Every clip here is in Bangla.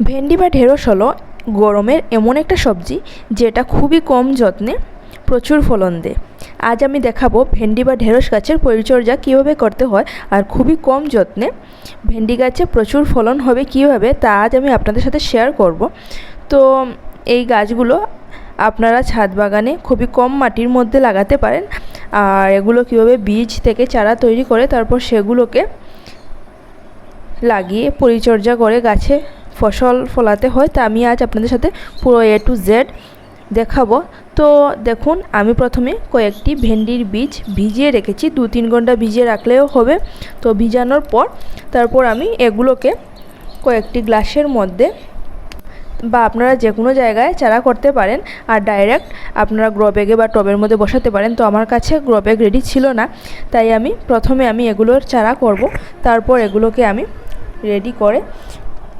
ভেন্ডি বা ঢেঁড়স হলো গরমের এমন একটা সবজি যেটা খুবই কম যত্নে প্রচুর ফলন দেয়। আজ আমি দেখাবো ভেন্ডি বা ঢেঁড়স গাছের পরিচর্যা কীভাবে করতে হয় আর খুবই কম যত্নে ভেন্ডি গাছে প্রচুর ফলন হবে কীভাবে তা আজ আমি আপনাদের সাথে শেয়ার করব। তো এই গাছগুলো আপনারা ছাদ বাগানে খুবই কম মাটির মধ্যে লাগাতে পারেন। আর এগুলো কীভাবে বীজ থেকে চারা তৈরি করে তারপর সেগুলোকে লাগিয়ে পরিচর্যা করে গাছে ফসল ফলাতে হয়, তা আমি আজ আপনাদের সাথে পুরো এ টু জেড দেখাবো। তো দেখুন, আমি প্রথমে কয়েকটি ভেন্ডির বীজ ভিজিয়ে রেখেছি, দু তিন ঘণ্টা ভিজিয়ে রাখলেও হবে। তো ভিজানোর পর তারপর আমি এগুলোকে কয়েকটি গ্লাসের মধ্যে বা আপনারা যে কোনো জায়গায় চারা করতে পারেন আর ডাইরেক্ট আপনারা গ্রো ব্যাগে বা টবের মধ্যে বসাতে পারেন। তো আমার কাছে গ্রো ব্যাগ রেডি ছিল না, তাই আমি প্রথমে আমি এগুলোর চারা করব, তারপর এগুলোকে আমি রেডি করে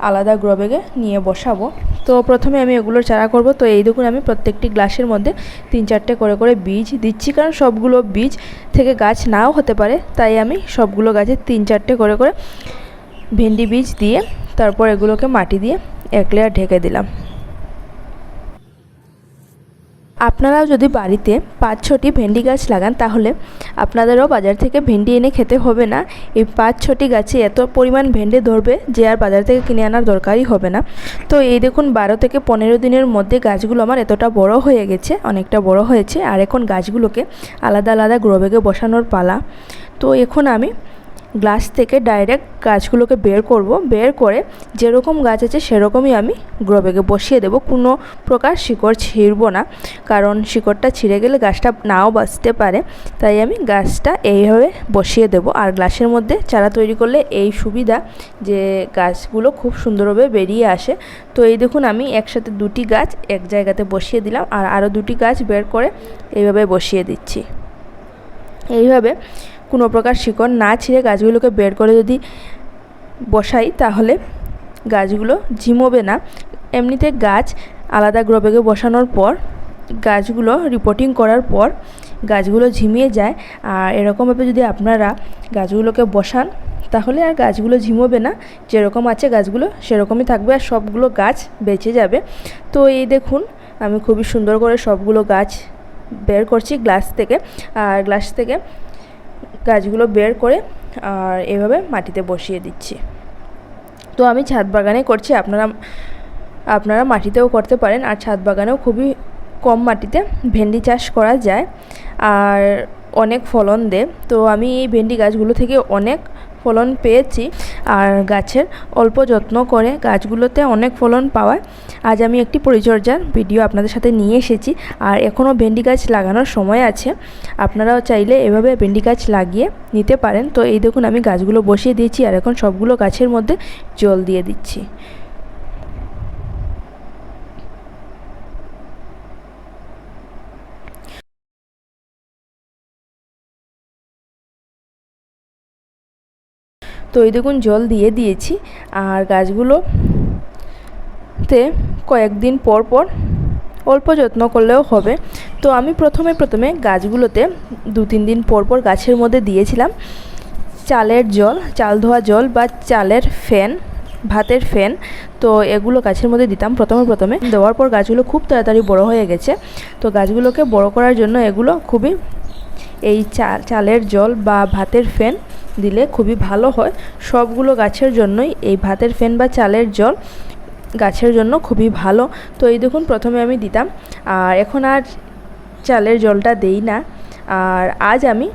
আলাদা গ্রো ব্যাগে নিয়ে বসাবো। তো প্রথমে আমি এগুলোর চারা করব। তো এই দেখুন আমি প্রত্যেকটি গ্লাসের মধ্যে তিন চারটে করে করে বীজ দিচ্ছি, কারণ সবগুলো বীজ থেকে গাছ নাও হতে পারে। তাই আমি সবগুলো গাছে তিন চারটে করে করে ভেন্ডি বীজ দিয়ে, তারপর এগুলোকে মাটি দিয়ে এক লেয়ার ঢেকে দিলাম। আপনারাও যদি বাড়িতে পাঁচ ছটি ভেন্ডি গাছ লাগান, তাহলে আপনাদেরও বাজার থেকে ভেন্ডি এনে খেতে হবে না। এই পাঁচ ছটি গাছে এত পরিমাণ ভেন্ডি ধরবে যে আর বাজার থেকে কিনে আনার দরকারই হবে না। তো এই দেখুন, বারো থেকে পনেরো দিনের মধ্যে গাছগুলো আমার এতটা বড় হয়ে গেছে, অনেকটা বড় হয়েছে। আর এখন গাছগুলোকে আলাদা আলাদা গ্রোবেগে বসানোর পালা। তো এখন আমি গ্লাস থেকে ডাইরেক্ট গাছগুলোকে বের করব। বের করে যেরকম গাছ আছে সেরকমই আমি গ্রোবেগে বসিয়ে দেব। কোনো প্রকার শিকড় ছিঁড়ব না, কারণ শিকড়টা ছিঁড়ে গেলে গাছটা নাও বাঁচতে পারে। তাই আমি গাছটা এইভাবে বসিয়ে দেব। আর গ্লাসের মধ্যে চারা তৈরি করলে এই সুবিধা যে গাছগুলো খুব সুন্দরভাবে বেরিয়ে আসে। তো এই দেখুন আমি একসাথে দুটি গাছ এক জায়গাতে বসিয়ে দিলাম। আর আরও দুটি গাছ বের করে এইভাবে বসিয়ে দিচ্ছি। এইভাবে কোনো প্রকার শিকড় না ছিঁড়ে গাছগুলোকে বের করে যদি বসাই, তাহলে গাছগুলো ঝিমোবে না। এমনিতে গাছ আলাদা গ্রোবেগে বসানোর পর, গাছগুলো রিপোর্টিং করার পর গাছগুলো ঝিমিয়ে যায়। আর এরকমভাবে যদি আপনারা গাছগুলোকে বসান, তাহলে আর গাছগুলো ঝিমোবে না। যেরকম আছে গাছগুলো, সেরকমই থাকবে আর সবগুলো গাছ বেঁচে যাবে। তো এই দেখুন, আমি খুবই সুন্দর করে সবগুলো গাছ বের করছি গ্লাস থেকে। আর গ্লাস থেকে গাছগুলো বের করে, আর এভাবে মাটিতে বসিয়ে দিচ্ছি। তো আমি ছাদ বাগানে করছি, আপনারা আপনারা মাটিতেও করতে পারেন, আর ছাদ বাগানেও খুবই কম মাটিতে ভেন্ডি চাষ করা যায়, আর অনেক ফলন দেয়। তো আমি এই ভেন্ডি গাছগুলো থেকে অনেক ফলন পেয়েছি আর গাছের অল্প যত্ন করে গাছগুলোতে অনেক ফলন পাওয়ায় আজ আমি একটি পরিচর্যার ভিডিও আপনাদের সাথে নিয়ে এসেছি আর এখনও ভেন্ডি গাছ লাগানোর সময় আছে। আপনারাও চাইলে এভাবে ভেন্ডি গাছ লাগিয়ে নিতে পারেন। তো এই দেখুন আমি গাছগুলো বসিয়ে দিয়েছি আর এখন সবগুলো গাছের মধ্যে জল দিয়ে দিচ্ছি। তো এই দেখুন জল দিয়ে দিয়েছি। আর গাছগুলোতে কয়েকদিন পর পর অল্প যত্ন করলেও হবে। তো আমি প্রথমে প্রথমে গাছগুলোতে দু তিন দিন পর পর গাছের মধ্যে দিয়েছিলাম। চালের জল, চাল ধোয়া জল বা চালের ফ্যান, ভাতের ফ্যান, তো এগুলো গাছের মধ্যে দিতাম প্রথমে প্রথমে। দেওয়ার পর গাছগুলো খুব তাড়াতাড়ি বড় হয়ে গেছে। তো গাছগুলোকে বড় করার জন্য এগুলো খুবই এই চালের জল বা ভাতের ফ্যান দিলে খুবই ভালো হয়। সবগুলো গাছের জন্যই এই ভাতের ফেন বা চালের জল গাছের জন্য খুবই ভালো। তো এই দেখুন, প্রথমে আমি দিতাম। আর এখন আর চালের জলটা দেই না। আর আজ আমি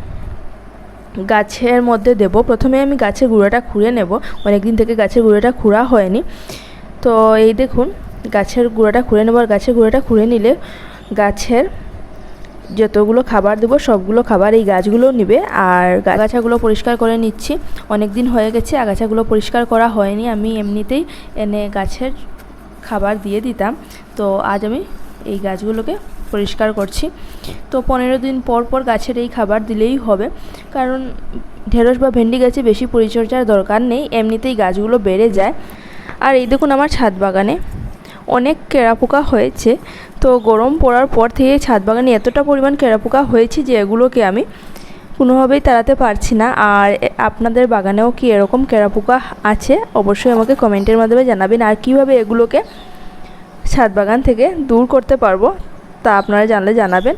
গাছের মধ্যে দেব। প্রথমে আমি গাছের গুঁড়োটা খুঁড়ে নেব। অনেক দিন থেকে গাছের গুঁড়োটা খুঁড়া হয়নি। তো এই দেখুন, গাছের গুঁড়োটা খুঁড়ে নেব। আর গাছের গুঁড়োটা খুঁড়ে নিলে গাছের যতগুলো খাবার দেবো, সবগুলো খাবার এই গাছগুলো নেবে। আর আগাছাগুলো পরিষ্কার করে নিচ্ছি। অনেক দিন হয়ে গেছে, আগাছাগুলো পরিষ্কার করা হয়নি। আমি এমনিতেই এনে গাছের খাবার দিয়ে দিতাম। তো আজ আমি এই গাছগুলোকে পরিষ্কার করছি। তো পনেরো দিন পর পর গাছের এই খাবার দিলেই হবে। কারণ ঢেঁড়স বা ভেন্ডি গাছে বেশি পরিচর্যার দরকার নেই, এমনিতেই গাছগুলো বেড়ে যায়। আর এই দেখুন আমার ছাদ বাগানে। অনেক কেরাপোকা হয়েছে। তো গরম পড়ার পর থেকে ছাদ বাগানে এতটা পরিমাণ কেরাপোকা হয়েছে যে এগুলোকে আমি কোনোভাবেই তাড়াতে পারছি না। আর আপনাদের বাগানেও কি এরকম কেরাপোকা আছে? অবশ্যই আমাকে কমেন্টের মাধ্যমে জানাবেন আর কীভাবে এগুলোকে ছাদ বাগান থেকে দূর করতে পারব তা আপনারা জানলে জানাবেন।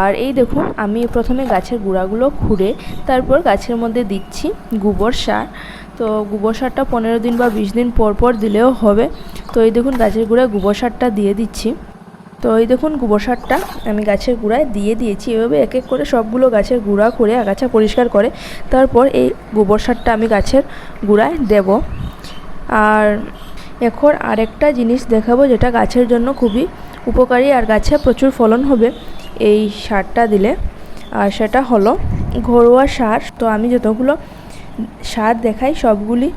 আর এই দেখুন, আমি প্রথমে গাছের গুঁড়াগুলো খুঁড়ে তারপর গাছের মধ্যে দিচ্ছি গোবর সার। তো গোবর সারটা পনেরো দিন বা বিশ দিন পর পর দিলেও হবে। তো এই দেখুন গাছের গোড়ায় গোবর সারটা দিয়ে দিচ্ছি। তো এই দেখুন গোবর সারটা আমি গাছের গুঁড়ায় দিয়ে দিয়েছি। এভাবে এক এক করে সবগুলো গাছের গুঁড়া করে আগাছা পরিষ্কার করে তারপর এই গোবর সারটা আমি গাছের গুঁড়ায় দেব। আর এখন আরেকটা জিনিস দেখাবো যেটা গাছের জন্য খুবই উপকারী আর গাছে প্রচুর ফলন হবে এই সারটা দিলে। আর সেটা হলো ঘরোয়া সার। তো আমি যতগুলো সার দেখাই সবগুলি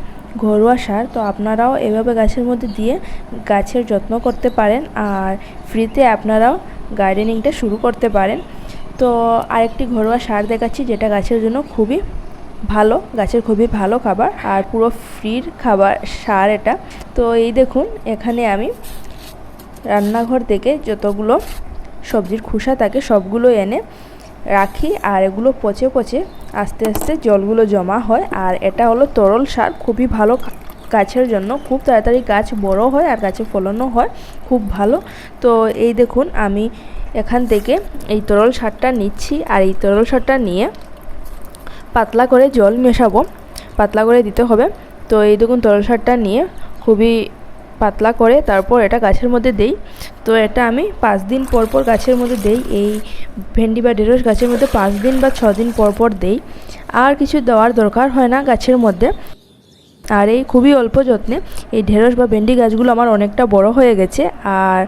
ঘরোয়া সার, তো আপনারাও এভাবে গাছের মধ্যে দিয়ে গাছের যত্ন করতে পারেন আর ফ্রিতে আপনারাও গার্ডেনিংটা শুরু করতে পারেন। তো আরেকটি ঘরোয়া সার দেখাচ্ছি যেটা গাছের জন্য খুবই ভালো, গাছের খুবই ভালো খাবার আর পুরো ফ্রির খাবার সার এটা। তো এই দেখুন, এখানে আমি রান্নাঘর থেকে যতগুলো সবজির খোসা থাকে সবগুলো এনে রাখি আর এগুলো পচে পচে আস্তে আস্তে জলগুলো জমা হয় আর এটা হলো তরল সার, খুবই ভালো গাছের জন্য। খুব তাড়াতাড়ি গাছ বড় হয় আর গাছে ফলনও হয়, খুব ভালো। তো এই দেখুন, আমি এখান থেকে এই তরল সারটা নিচ্ছি আর এই তরল সারটা নিয়ে পাতলা করে জল মেশাবো, পাতলা করে দিতে হবে। তো এই দেখুন, তরল সারটা নিয়ে খুবই পাতলা করে তারপর এটা গাছের মধ্যে দেই। তো এটা আমি পাঁচ দিন পর পর গাছের মধ্যে দেই। এই ভেন্ডি বা ঢেঁড়স গাছের মধ্যে পাঁচ দিন বা ছ দিন পর পর দেই। আর কিছু দেওয়ার দরকার হয় না গাছের মধ্যে। আর এই খুবই অল্প যত্নে এই ঢেঁড়স বা ভেন্ডি গাছগুলো আমার অনেকটা বড় হয়ে গেছে। আর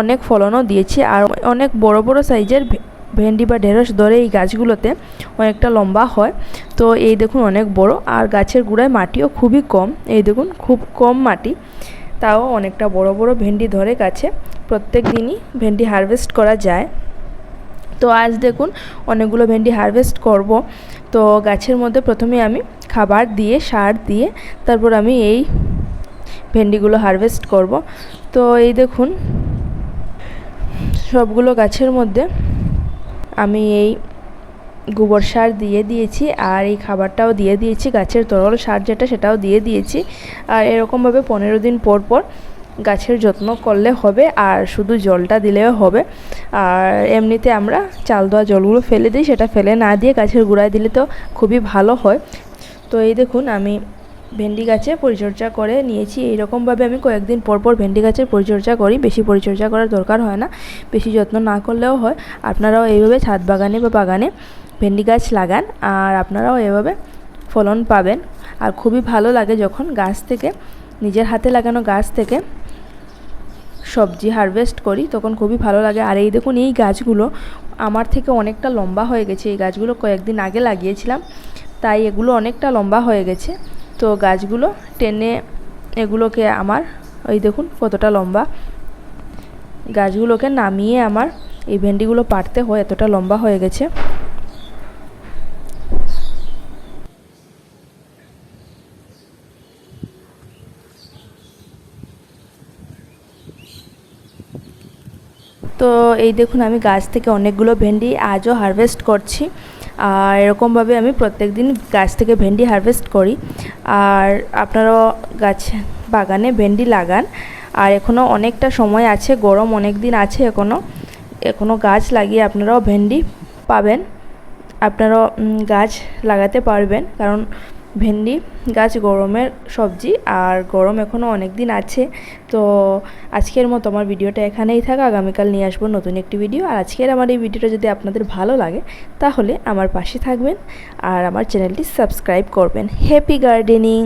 অনেক ফলনও দিয়েছে। আর অনেক বড় বড় সাইজের ভেন্ডি বা ঢেঁড়স ধরে এই গাছগুলোতে অনেকটা লম্বা হয়। তো এই দেখুন অনেক বড়। আর গাছের গোড়ায় মাটিও খুবই কম। এই দেখুন, খুব কম মাটি। তাও অনেকটা বড় বড় ভেন্ডি ধরে গাছে। প্রত্যেক দিনই ভেন্ডি হারভেস্ট করা যায়। তো আজ দেখুন অনেকগুলো ভেন্ডি হারভেস্ট করব। তো গাছের মধ্যে প্রথমে আমি খাবার দিয়ে, সার দিয়ে তারপর আমি এই ভেন্ডিগুলো হারভেস্ট করব। তো এই দেখুন, সবগুলো গাছের মধ্যে আমি এই গোবর সার দিয়ে দিয়েছি আর এই খাবারটাও দিয়ে দিয়েছি, গাছের তরল সার যেটা সেটাও দিয়ে দিয়েছি। আর এরকমভাবে পনেরো দিন পর পর গাছের যত্ন করলে হবে আর শুধু জলটা দিলেও হবে। আর এমনিতে আমরা চাল দেওয়া জলগুলো ফেলে দিই, সেটা ফেলে না দিয়ে গাছের গোড়ায় দিলে তো খুবই ভালো হয়। তো এই দেখুন, আমি ভেন্ডি গাছে পরিচর্যা করে নিয়েছি। এইরকমভাবে আমি কয়েকদিন পর পর ভেন্ডি গাছের পরিচর্যা করি, বেশি পরিচর্যা করার দরকার হয় না, বেশি যত্ন না করলেও হয়। আপনারাও এইভাবে ছাদ বাগানে বা বাগানে ভেন্ডি গাছ লাগান আর আপনারাও এভাবে ফলন পাবেন। আর খুবই ভালো লাগে যখন গাছ থেকে, নিজের হাতে লাগানো গাছ থেকে সবজি হারভেস্ট করি, তখন খুবই ভালো লাগে। আর এই দেখুন, এই গাছগুলো আমার থেকে অনেকটা লম্বা হয়ে গেছে। এই গাছগুলো কয়েকদিন আগে লাগিয়েছিলাম, তাই এগুলো অনেকটা লম্বা হয়ে গেছে। তো গাছগুলো টেনে এগুলোকে আমার ওই দেখুন কতটা লম্বা। গাছগুলোকে নামিয়ে আমার এই ভেন্ডিগুলো পাড়তে হয়, এতটা লম্বা হয়ে গেছে। তো এই দেখুন, আমি গাছ থেকে অনেকগুলো ভেন্ডি আজও হারভেস্ট করছি। আর এরকমভাবে আমি প্রত্যেক দিন গাছ থেকে ভেন্ডি হারভেস্ট করি। আর আপনারাও গাছ বাগানে ভেন্ডি লাগান। আর এখনও অনেকটা সময় আছে, গরম অনেক দিন আছে এখনও এখনও গাছ লাগিয়ে আপনারাও ভেন্ডি পাবেন। আপনারাও গাছ লাগাতে পারবেন। কারণ ভেন্ডি, গাছ, গরমের সবজি আর গরম এখনও অনেক দিন আছে। তো আজকের মতো আমার ভিডিওটা এখানেই থাক। আগামীকাল নিয়ে আসব নতুন একটি ভিডিও। আর আজকের আমার এই ভিডিওটা যদি আপনাদের ভালো লাগে, তাহলে আমার পাশে থাকবেন আর আমার চ্যানেলটি সাবস্ক্রাইব করবেন। Happy gardening